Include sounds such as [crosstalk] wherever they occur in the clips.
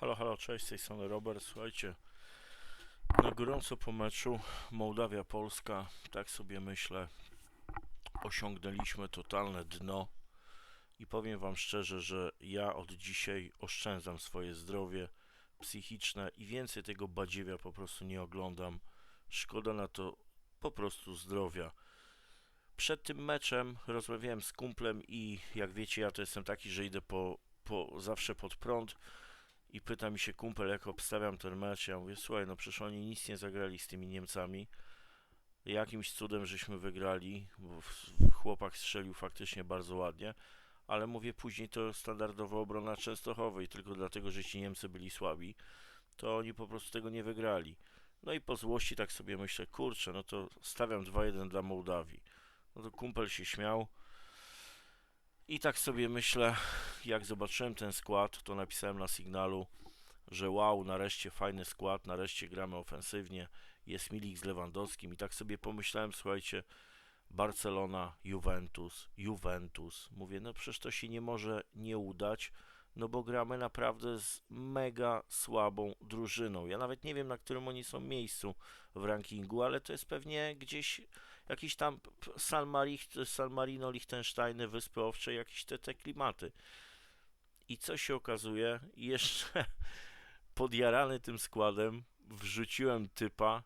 Halo, halo, cześć, z tej strony Robert. Słuchajcie, no gorąco po meczu Mołdawia-Polska, tak sobie myślę, osiągnęliśmy totalne dno i powiem wam szczerze, że ja od dzisiaj oszczędzam swoje zdrowie psychiczne i więcej tego badziewia po prostu nie oglądam. Szkoda na to po prostu zdrowia. Przed tym meczem rozmawiałem z kumplem i jak wiecie, ja to jestem taki, że idę po, po zawsze pod prąd i pyta mi się kumpel, jak obstawiam ten mecz. Ja mówię, słuchaj, no przecież oni nic nie zagrali z tymi Niemcami. Jakimś cudem żeśmy wygrali, bo chłopak strzelił faktycznie bardzo ładnie, ale mówię, później to standardowa obrona Częstochowy i tylko dlatego, że ci Niemcy byli słabi, to oni po prostu tego nie wygrali. No i po złości tak sobie myślę, kurczę, no to stawiam 2-1 dla Mołdawii. No to kumpel się śmiał. I tak sobie myślę, jak zobaczyłem ten skład, to napisałem na sygnalu, że wow, nareszcie fajny skład, nareszcie gramy ofensywnie, jest Milik z Lewandowskim i tak sobie pomyślałem, słuchajcie, Barcelona, Juventus, Juventus. Mówię, no przecież to się nie może nie udać, no bo gramy naprawdę z mega słabą drużyną. Ja nawet nie wiem, na którym oni są miejscu w rankingu, ale to jest pewnie gdzieś jakiś tam San, Marich, San Marino, Liechtensteiny, Wyspy Owcze, jakieś te, te klimaty. I co się okazuje? Jeszcze [laughs] podjarany tym składem wrzuciłem typa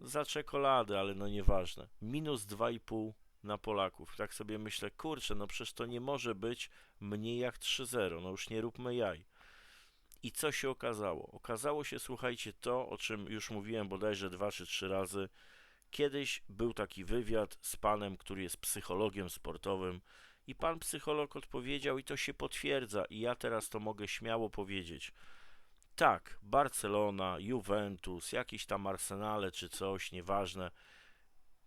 za czekoladę, ale no nieważne. Minus 2,5 na Polaków. Tak sobie myślę, kurczę, no przecież to nie może być mniej jak 3-0. No już nie róbmy jaj. I co się okazało? Okazało się, słuchajcie, to, o czym już mówiłem bodajże dwa czy trzy razy. Kiedyś był taki wywiad z panem, który jest psychologiem sportowym, i pan psycholog odpowiedział, i to się potwierdza, i ja teraz to mogę śmiało powiedzieć. Tak, Barcelona, Juventus, jakiś tam Arsenale czy coś, nieważne.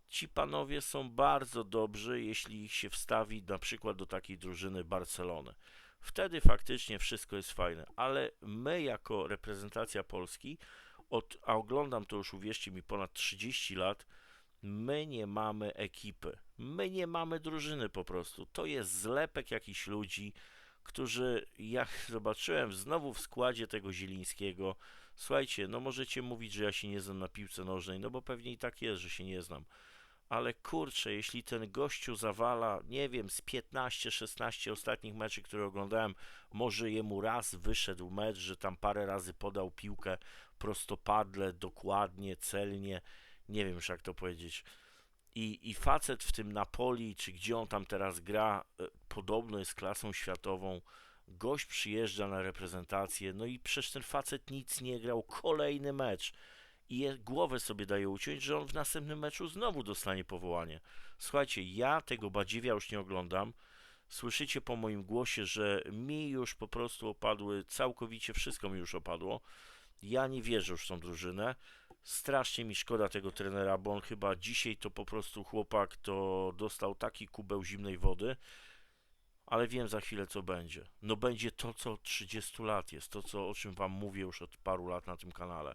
Ci panowie są bardzo dobrzy, jeśli ich się wstawi na przykład do takiej drużyny Barcelony. Wtedy faktycznie wszystko jest fajne, ale my jako reprezentacja Polski, od, a oglądam to już uwierzcie mi ponad 30 lat, my nie mamy ekipy. My nie mamy drużyny po prostu. To jest zlepek jakichś ludzi, którzy jak [laughs] zobaczyłem znowu w składzie tego Zielińskiego, słuchajcie, no możecie mówić, że ja się nie znam na piłce nożnej, no bo pewnie i tak jest, że się nie znam. Ale kurczę, jeśli ten gościu zawala, nie wiem, z 15-16 ostatnich meczy, które oglądałem, może jemu raz wyszedł mecz, że tam parę razy podał piłkę prostopadle, dokładnie, celnie, nie wiem już jak to powiedzieć. I, I facet w tym Napoli, czy gdzie on tam teraz gra, e, podobno jest klasą światową. Gość przyjeżdża na reprezentację, no i przecież ten facet nic nie grał. Kolejny mecz. I głowę sobie daje uciąć, że on w następnym meczu znowu dostanie powołanie. Słuchajcie, ja tego badziewia już nie oglądam. Słyszycie po moim głosie, że mi już po prostu opadły, całkowicie wszystko mi już opadło. Ja nie wierzę już w tą drużynę. Strasznie mi szkoda tego trenera, bo on chyba dzisiaj to po prostu chłopak to dostał taki kubeł zimnej wody, ale wiem za chwilę co będzie. No będzie to, co od 30 lat jest, to co, o czym wam mówię już od paru lat na tym kanale.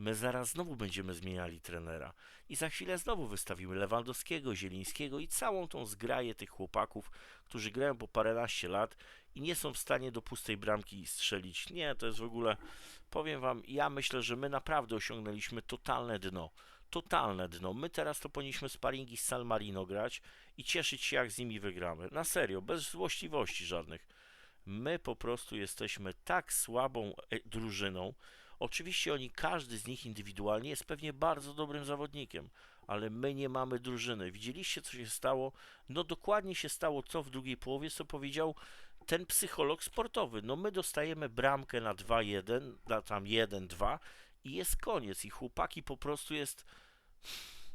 My zaraz znowu będziemy zmieniali trenera i za chwilę znowu wystawimy Lewandowskiego, Zielińskiego i całą tą zgraję tych chłopaków, którzy grają po paręnaście lat i nie są w stanie do pustej bramki strzelić. Nie, to jest w ogóle powiem wam, ja myślę, że my naprawdę osiągnęliśmy totalne dno. Totalne dno. My teraz to powinniśmy sparingi z San Marino grać i cieszyć się, jak z nimi wygramy. Na serio, bez złośliwości żadnych. My po prostu jesteśmy tak słabą e, drużyną. Oczywiście oni, każdy z nich indywidualnie jest pewnie bardzo dobrym zawodnikiem, ale my nie mamy drużyny. Widzieliście, co się stało? No dokładnie się stało, co w drugiej połowie, co powiedział ten psycholog sportowy. No my dostajemy bramkę na 2-1, na tam 1-2 i jest koniec. I chłopaki po prostu jest.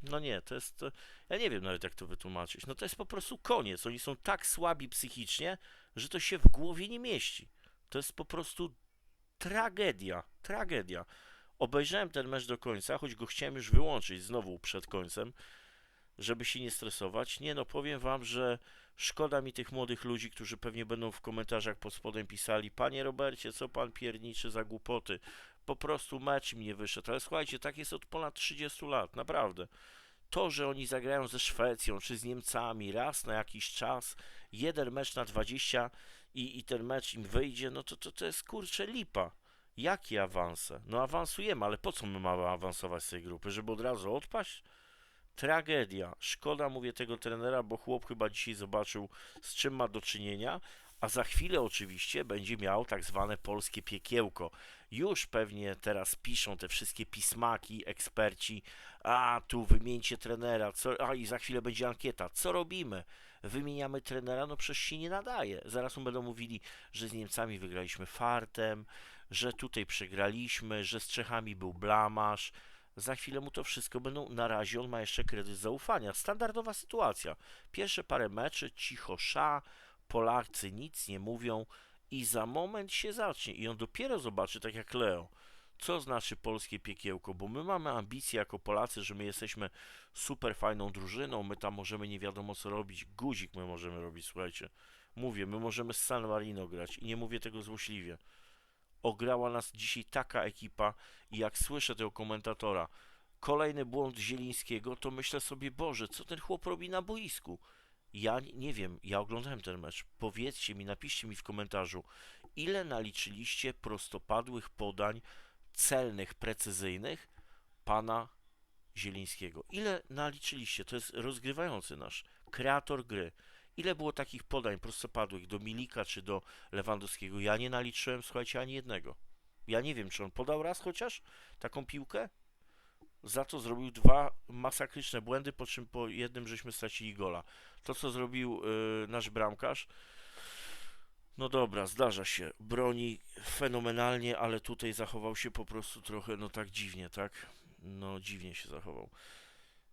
No nie, to jest. Ja nie wiem nawet jak to wytłumaczyć. No to jest po prostu koniec. Oni są tak słabi psychicznie, że to się w głowie nie mieści. To jest po prostu tragedia. Tragedia. Obejrzałem ten mecz do końca, choć go chciałem już wyłączyć znowu przed końcem, żeby się nie stresować. Nie no, powiem wam, że Szkoda mi tych młodych ludzi, którzy pewnie będą w komentarzach pod spodem pisali Panie Robercie, co pan pierniczy za głupoty? Po prostu mecz mi nie wyszedł. Ale słuchajcie, tak jest od ponad 30 lat, naprawdę. To, że oni zagrają ze Szwecją czy z Niemcami raz na jakiś czas, jeden mecz na 20 i, i ten mecz im wyjdzie, no to, to, to jest kurczę lipa. Jakie awanse? No awansujemy, ale po co my mamy awansować z tej grupy? Żeby od razu odpaść? Tragedia. Szkoda, mówię, tego trenera, bo chłop chyba dzisiaj zobaczył, z czym ma do czynienia, a za chwilę oczywiście będzie miał tak zwane polskie piekiełko. Już pewnie teraz piszą te wszystkie pismaki, eksperci, a tu wymieńcie trenera, co, a i za chwilę będzie ankieta, co robimy? Wymieniamy trenera, no przecież się nie nadaje. Zaraz mu będą mówili, że z Niemcami wygraliśmy fartem, że tutaj przegraliśmy, że z Czechami był blamasz. Za chwilę mu to wszystko będą, na razie on ma jeszcze kredyt zaufania. Standardowa sytuacja. Pierwsze parę meczy, cicho sza, Polacy nic nie mówią i za moment się zacznie i on dopiero zobaczy, tak jak Leo, co znaczy polskie piekiełko, bo my mamy ambicje jako Polacy, że my jesteśmy super fajną drużyną, my tam możemy nie wiadomo co robić, guzik my możemy robić, słuchajcie. Mówię, my możemy z San Marino grać i nie mówię tego złośliwie. Ograła nas dzisiaj taka ekipa i jak słyszę tego komentatora, kolejny błąd Zielińskiego, to myślę sobie, Boże, co ten chłop robi na boisku? Ja nie- wiem, ja oglądałem ten mecz. Powiedzcie mi, napiszcie mi w komentarzu, ile naliczyliście prostopadłych podań celnych, precyzyjnych pana Zielińskiego. Ile naliczyliście? To jest rozgrywający nasz, kreator gry. Ile było takich podań prostopadłych do Milika czy do Lewandowskiego? Ja nie naliczyłem, słuchajcie, ani jednego. Ja nie wiem, czy on podał raz chociaż taką piłkę? Za to zrobił dwa masakryczne błędy, po czym po jednym żeśmy stracili gola. To, co zrobił y, nasz bramkarz, no dobra, zdarza się. Broni fenomenalnie, ale tutaj zachował się po prostu trochę, no tak dziwnie, tak? No dziwnie się zachował.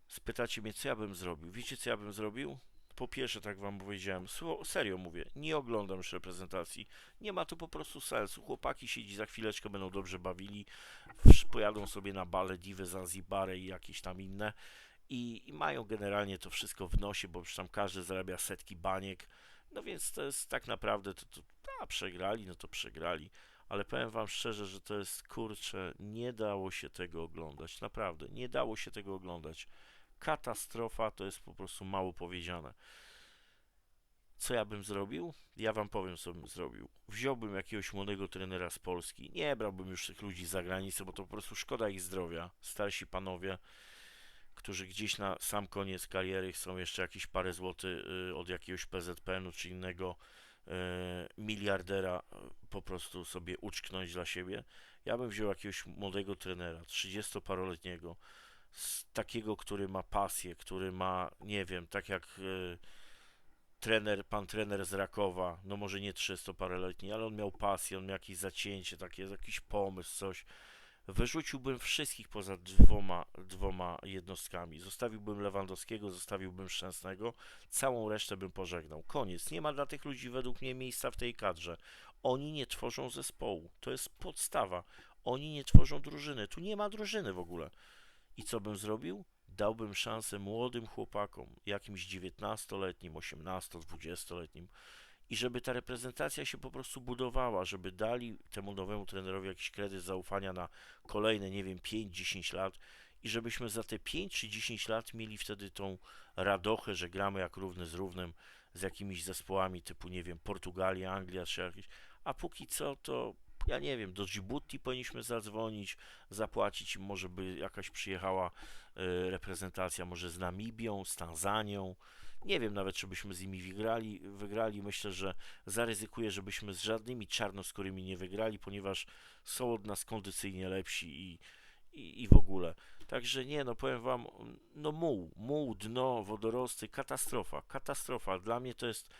Spytacie mnie, co ja bym zrobił? Wiecie, co ja bym zrobił? Po pierwsze, tak wam powiedziałem, serio mówię, nie oglądam już reprezentacji. Nie ma tu po prostu sensu. Chłopaki siedzi za chwileczkę, będą dobrze bawili. Pojadą sobie na bale Diwy, Zanzibary i jakieś tam inne. I, I mają generalnie to wszystko w nosie, bo już tam każdy zarabia setki baniek. No więc to jest tak naprawdę, to, to a, przegrali, no to przegrali. Ale powiem wam szczerze, że to jest, kurczę, nie dało się tego oglądać. Naprawdę, nie dało się tego oglądać. Katastrofa to jest po prostu mało powiedziane. Co ja bym zrobił? Ja wam powiem, co bym zrobił. Wziąłbym jakiegoś młodego trenera z Polski. Nie brałbym już tych ludzi z zagranicy, bo to po prostu szkoda ich zdrowia. Starsi panowie, którzy gdzieś na sam koniec kariery chcą jeszcze jakieś parę złotych y, od jakiegoś PZPN-u czy innego y, miliardera y, po prostu sobie uczknąć dla siebie. Ja bym wziął jakiegoś młodego trenera, 30-paroletniego, z takiego, który ma pasję, który ma, nie wiem, tak jak y, trener, pan trener z Rakowa, no może nie 30-paroletni, ale on miał pasję, on miał jakieś zacięcie, takie, jakiś pomysł, coś. Wyrzuciłbym wszystkich poza dwoma, dwoma jednostkami. Zostawiłbym Lewandowskiego, zostawiłbym Szczęsnego, całą resztę bym pożegnał. Koniec. Nie ma dla tych ludzi według mnie miejsca w tej kadrze. Oni nie tworzą zespołu. To jest podstawa. Oni nie tworzą drużyny. Tu nie ma drużyny w ogóle. I co bym zrobił? Dałbym szansę młodym chłopakom, jakimś 19-letnim, 18, 20-letnim, i żeby ta reprezentacja się po prostu budowała, żeby dali temu nowemu trenerowi jakiś kredyt zaufania na kolejne, nie wiem, 5-10 lat i żebyśmy za te 5 czy 10 lat mieli wtedy tą radochę, że gramy jak równy z równym z jakimiś zespołami typu, nie wiem, Portugalia, Anglia czy jakieś, a póki co to ja nie wiem, do Djibouti powinniśmy zadzwonić, zapłacić im, może by jakaś przyjechała e, reprezentacja, może z Namibią, z Tanzanią, nie wiem nawet, czy byśmy z nimi wygrali, wygrali. Myślę, że zaryzykuję, żebyśmy z żadnymi czarnoskórymi nie wygrali, ponieważ są od nas kondycyjnie lepsi i, i, i w ogóle. Także nie, no powiem wam, no muł, muł, dno, wodorosty, katastrofa, katastrofa. Dla mnie to jest,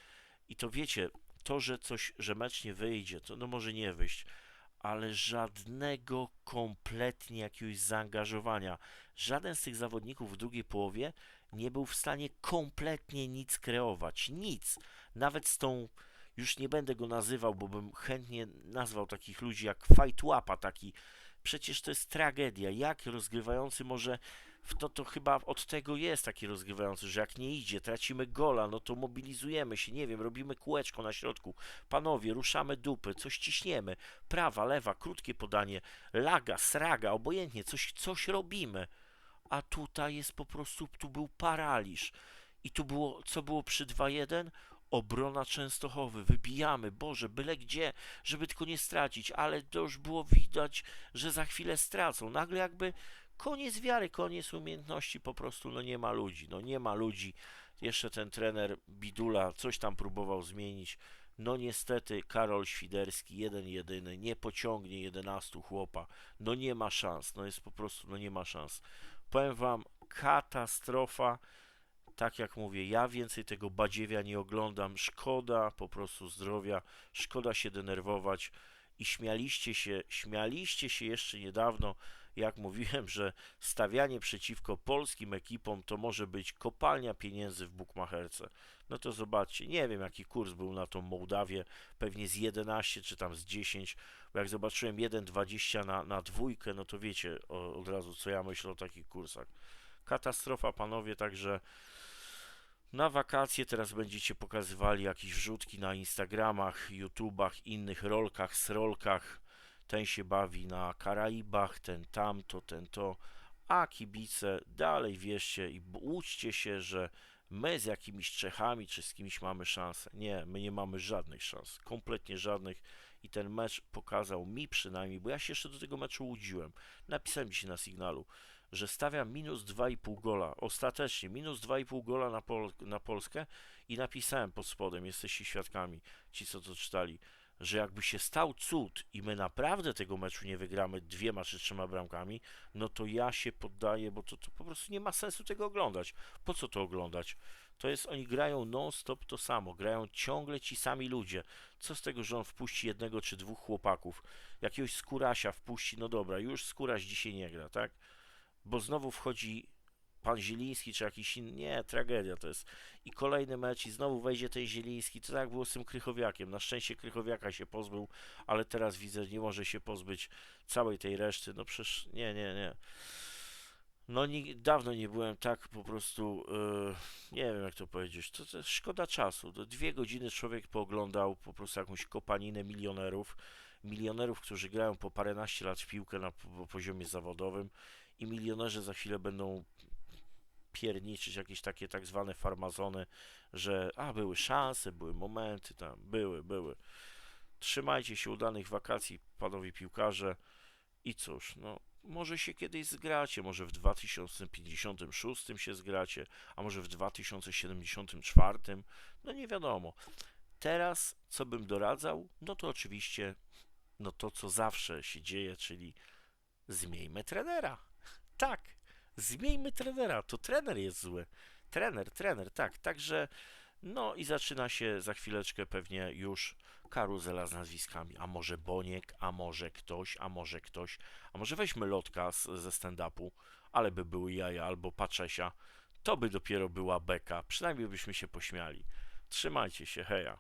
i to wiecie, to, że coś, że mecz nie wyjdzie, to no może nie wyjść, ale żadnego kompletnie jakiegoś zaangażowania. Żaden z tych zawodników w drugiej połowie nie był w stanie kompletnie nic kreować. Nic. Nawet z tą, już nie będę go nazywał, bo bym chętnie nazwał takich ludzi jak Fajtłapa, taki. Przecież to jest tragedia. Jak rozgrywający może. To, to chyba od tego jest taki rozgrywający, że jak nie idzie, tracimy gola, no to mobilizujemy się, nie wiem, robimy kółeczko na środku. Panowie, ruszamy dupy, coś ciśniemy. Prawa, lewa, krótkie podanie, laga, sraga, obojętnie, coś, coś robimy a tutaj jest po prostu, tu był paraliż. I tu było, co było przy 2-1? Obrona Częstochowy, wybijamy, Boże, byle gdzie, żeby tylko nie stracić, ale to już było widać, że za chwilę stracą. Nagle jakby koniec wiary, koniec umiejętności, po prostu no nie ma ludzi, no nie ma ludzi. Jeszcze ten trener Bidula coś tam próbował zmienić. No niestety Karol Świderski, jeden jedyny, nie pociągnie 11 chłopa. No nie ma szans, no jest po prostu, no nie ma szans. Powiem wam, katastrofa. Tak jak mówię, ja więcej tego badziewia nie oglądam. Szkoda po prostu zdrowia, szkoda się denerwować. I śmialiście się, śmialiście się jeszcze niedawno, jak mówiłem, że stawianie przeciwko polskim ekipom to może być kopalnia pieniędzy w bukmacherce. No to zobaczcie, nie wiem jaki kurs był na tą Mołdawię, pewnie z 11 czy tam z 10, bo jak zobaczyłem 1,20 na, na dwójkę, no to wiecie o, od razu co ja myślę o takich kursach. Katastrofa panowie, także na wakacje teraz będziecie pokazywali jakieś wrzutki na Instagramach, YouTubach, innych rolkach, srolkach. Ten się bawi na Karaibach, ten tamto, ten to. A kibice dalej wierzcie i łudźcie się, że my z jakimiś Czechami czy z kimś mamy szansę. Nie, my nie mamy żadnych szans, kompletnie żadnych. I ten mecz pokazał mi przynajmniej, bo ja się jeszcze do tego meczu łudziłem. Napisałem dzisiaj na sygnalu, że stawiam minus 2,5 gola. Ostatecznie minus 2,5 gola na, Pol na Polskę i napisałem pod spodem, jesteście świadkami, ci co to czytali, że jakby się stał cud i my naprawdę tego meczu nie wygramy dwiema czy trzema bramkami, no to ja się poddaję, bo to, to po prostu nie ma sensu tego oglądać. Po co to oglądać? To jest, oni grają non-stop to samo, grają ciągle ci sami ludzie. Co z tego, że on wpuści jednego czy dwóch chłopaków, jakiegoś skórasia wpuści, no dobra, już skóraś dzisiaj nie gra, tak? Bo znowu wchodzi pan Zieliński czy jakiś inny, nie, tragedia to jest. I kolejny mecz i znowu wejdzie ten Zieliński, to tak było z tym Krychowiakiem. Na szczęście Krychowiaka się pozbył, ale teraz widzę, nie może się pozbyć całej tej reszty. No przecież nie, nie, nie. No nie, dawno nie byłem tak po prostu, yy, nie wiem jak to powiedzieć, to, to szkoda czasu. To dwie godziny człowiek pooglądał po prostu jakąś kopaninę milionerów, milionerów, którzy grają po paręnaście lat w piłkę na po, poziomie zawodowym i milionerzy za chwilę będą pierniczyć jakieś takie tak zwane farmazony, że a były szanse, były momenty tam, były, były. Trzymajcie się udanych wakacji, panowie piłkarze. I cóż, no może się kiedyś zgracie, może w 2056 się zgracie, a może w 2074, no nie wiadomo. Teraz, co bym doradzał, no to oczywiście, no to co zawsze się dzieje, czyli zmieńmy trenera. Tak, zmieńmy trenera, to trener jest zły. Trener, trener, tak, także, no i zaczyna się za chwileczkę pewnie już karuzela z nazwiskami. A może Boniek, a może ktoś, a może ktoś, a może weźmy lotka z, ze stand-upu, ale by były jaja albo Paczesia. To by dopiero była beka, przynajmniej byśmy się pośmiali. Trzymajcie się, heja.